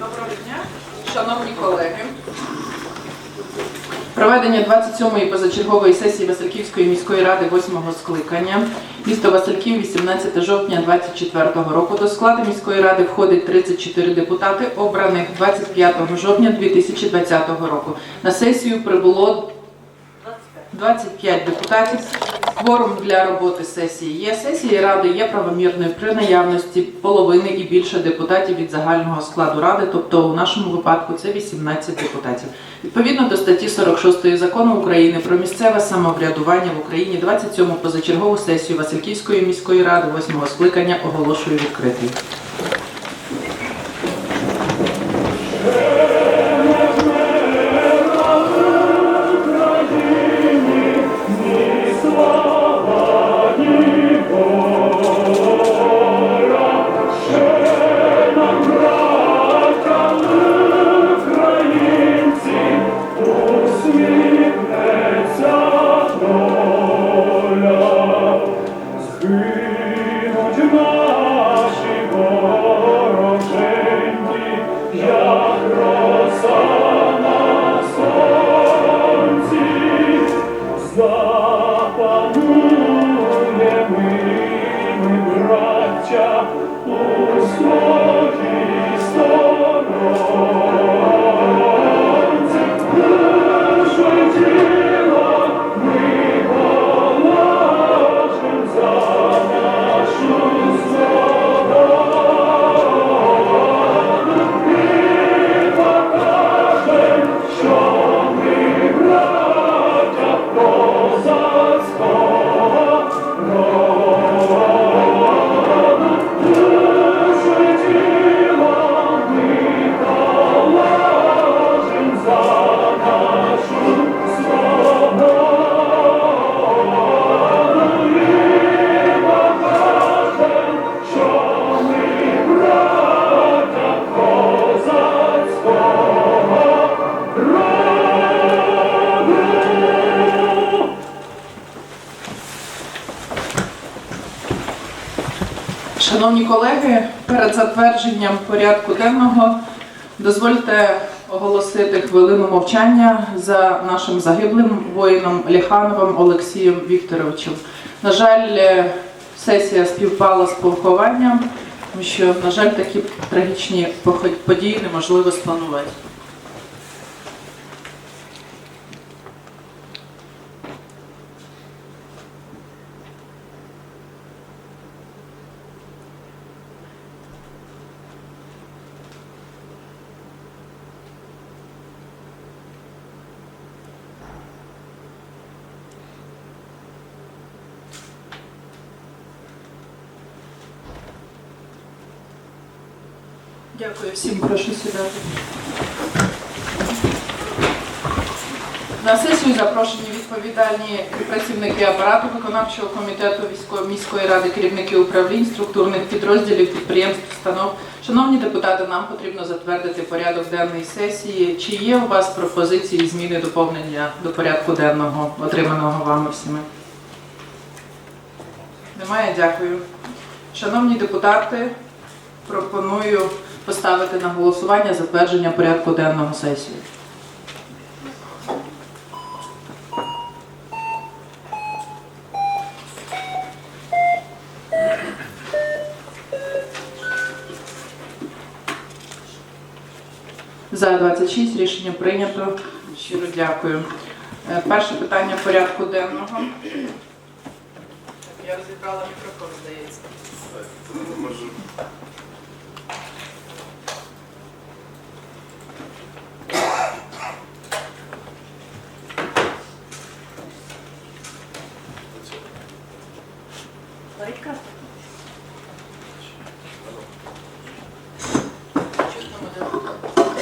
Доброго дня, шановні колеги. Проведення 27-ї позачергової сесії Васильківської міської ради 8-го скликання. Місто Васильків, 18 жовтня 2024 року. До складу міської ради входить 34 депутати, обраних 25 жовтня 2020 року. На сесію прибуло 25 депутатів. Кворум для роботи сесії є. Сесія ради є правомірною при наявності половини і більше депутатів від загального складу ради, тобто у нашому випадку це 18 депутатів. Відповідно до статті 46 закону України про місцеве самоврядування в Україні 27-му позачергову сесію Васильківської міської ради 8-го скликання оголошую відкритою. soli soror Колеги, перед затвердженням порядку денного дозвольте оголосити хвилину мовчання за нашим загиблим воїном Ліхановим Олексієм Вікторовичем. На жаль, е, сесія співпала з похованням, тому що, на жаль, такі трагічні події неможливо спланувати. Дякую всім, прошу сідати. На сесію запрошені відповідальні працівники апарату виконавчого комітету військової міської ради, керівники управлінь, структурних підрозділів, підприємств, установ. Шановні депутати, нам потрібно затвердити порядок денної сесії. Чи є у вас пропозиції, зміни, доповнення до порядку денного, отриманого вами всіми? Немає, дякую. Шановні депутати, пропоную поставити на голосування затвердження порядку денного сесії. За 26 рішення прийнято. Щиро дякую. Е, Перше питання порядку денного. Я розібрала мікрофон, здається.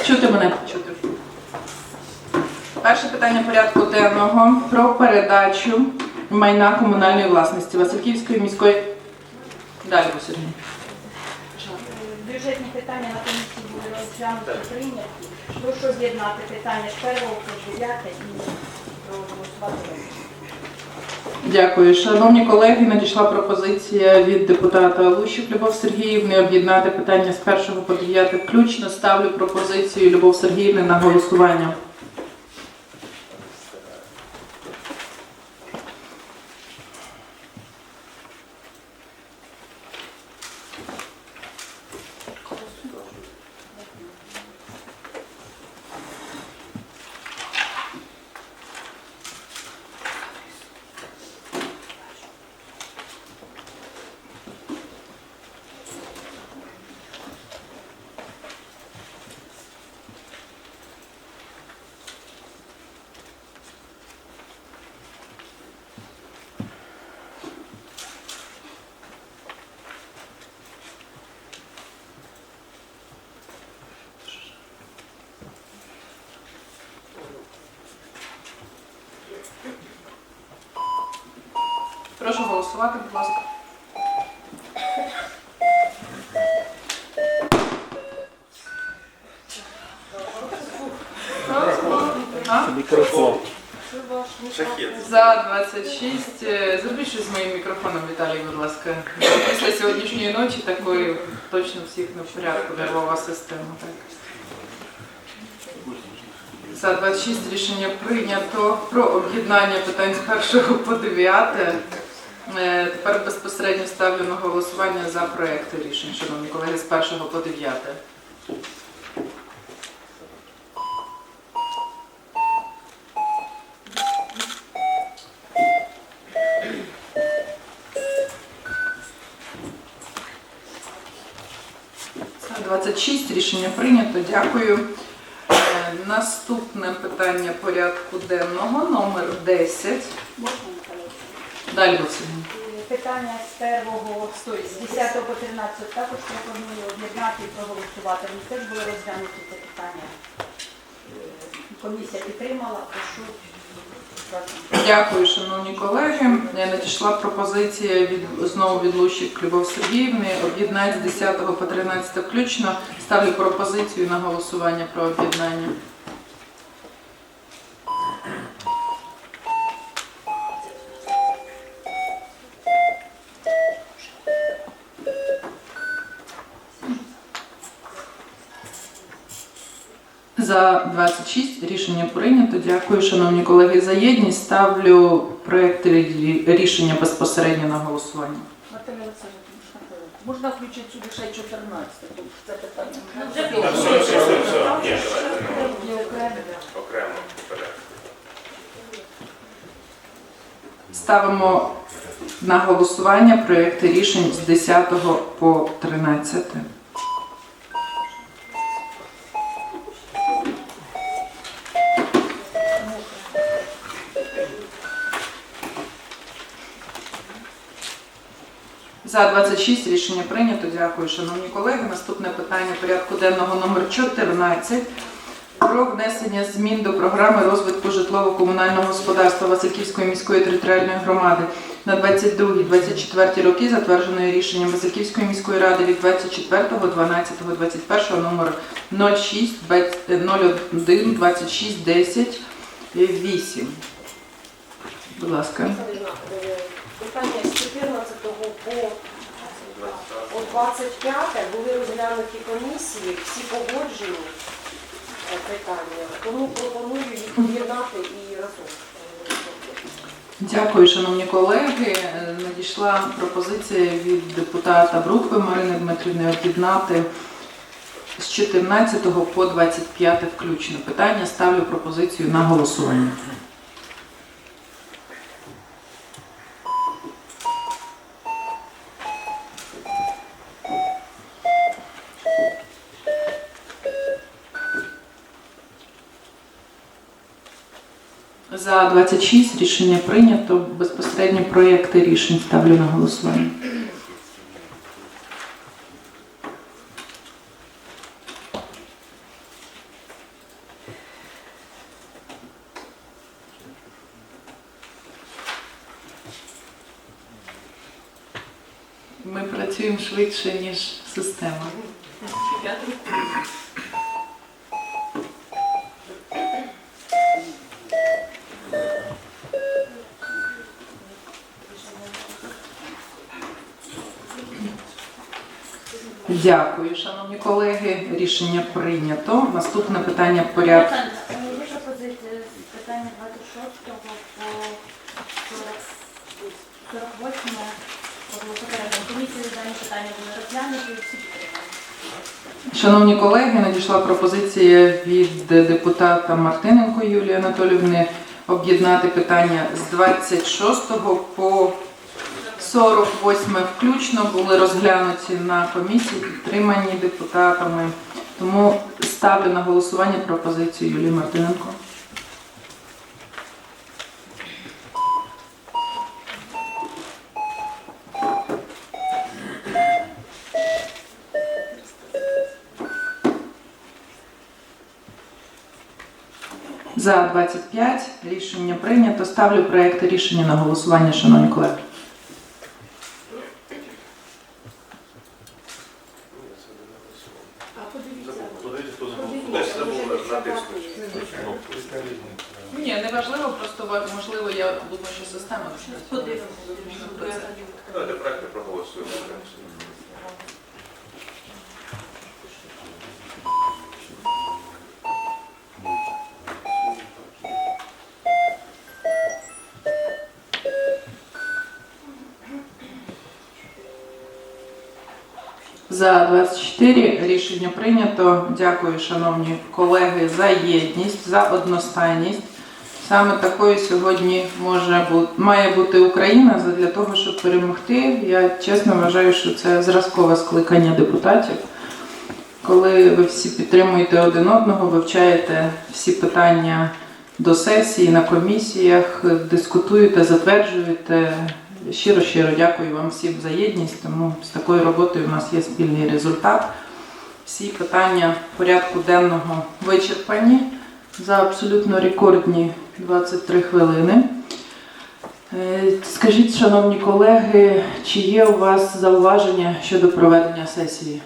Чути мене? Чути. Перше питання порядку денного про передачу майна комунальної власності Васильківської міської. Далі, Василь. Бюджетні питання на комісії були розглянуті прийняті. Прошу з'єднати питання з 1 по 9 і проголосувати. Дякую. Шановні колеги, надійшла пропозиція від депутата Лущик Любов Сергіївни об'єднати питання з першого по дев'яте включно. Ставлю пропозицію Любов Сергіївни на голосування. Прошу голосувати, будь ласка. За 26. Е, Зробіть щось з моїм мікрофоном, Віталій, будь ласка. Після сьогоднішньої ночі такої точно всіх в порядку, нервова система. Так. За 26 рішення прийнято про об'єднання питань з 1 по 9. Е, Тепер безпосередньо ставлю на голосування за проекти рішень, шановні колеги, з 1 по 9. 26 рішення прийнято. Дякую. Е, Наступне питання порядку денного, номер 10. Далі. Е, Питання з первого, стой, з 10 по 13 також пропоную об'єднати і проголосувати. Вони теж були розглянуті це питання. Е, Комісія підтримала, прошу. Дякую, шановні колеги. Е, Надійшла пропозиція від знову від Лущик Любов Сергіївни об'єднати з 10 по 13 включно. Ставлю пропозицію на голосування про об'єднання. За 26 рішення прийнято. Дякую, шановні колеги, за єдність. Ставлю проєкт рішення безпосередньо на голосування. Можна включити сюди ще й 14, тут це питання. Так, все, все, все, все. Ні, Є окремо. окремо. Ставимо на голосування проєкти рішень з 10 по 13. За 26 рішення прийнято. Дякую, шановні колеги. Наступне питання порядку денного номер 14 про внесення змін до програми розвитку житлово-комунального господарства Васильківської міської територіальної громади на 22-24 роки, затвердженої рішенням Васильківської міської ради від 24.12.21 номер 06 01 26 10 8. Будь ласка. Питання з 14 по, по 25 були розглянуті комісії, всі погоджені е, питання, тому пропоную їх об'єднати і разом. Дякую, шановні колеги. Е, Надійшла пропозиція від депутата Брукви Марини Дмитрівни об'єднати з 14 по 25 включно. Питання ставлю пропозицію на голосування. За 26 рішення прийнято. Безпосередньо проєкти рішень ставлю на голосування. Ми працюємо швидше, ніж система. Дякую, шановні колеги. Рішення прийнято. Наступне питання порядку. Є пропозиція з питання 26 по 40 48 попередньо. Комісії дані питання були розглянуті, всі підтримали. Шановні колеги, надійшла пропозиція від депутата Мартиненко Юлії Анатолівни об'єднати питання з 26 по 48 включно були розглянуті на комісії, підтримані депутатами. Тому ставлю на голосування пропозицію Юлії Мартиненко. За 25 рішення прийнято. Ставлю проект рішення на голосування, шановні колеги. Натиснути. Ні, не важливо, просто можливо, я думаю, що система. Давайте проекти проголосуємо. За 24 рішення прийнято. Дякую, шановні колеги, за єдність, за одностайність. Саме такою сьогодні може бути, має бути Україна для того, щоб перемогти. Я чесно вважаю, що це зразкове скликання депутатів. Коли ви всі підтримуєте один одного, вивчаєте всі питання до сесії на комісіях, дискутуєте, затверджуєте. Щиро щиро дякую вам всім за єдність. Тому з такою роботою у нас є спільний результат. Всі питання порядку денного вичерпані за абсолютно рекордні 23 хвилини. Е, Скажіть, шановні колеги, чи є у вас зауваження щодо проведення сесії?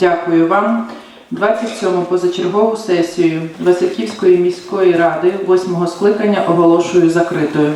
Дякую вам. 27-му позачергову сесію Васильківської міської ради 8-го скликання оголошую закритою.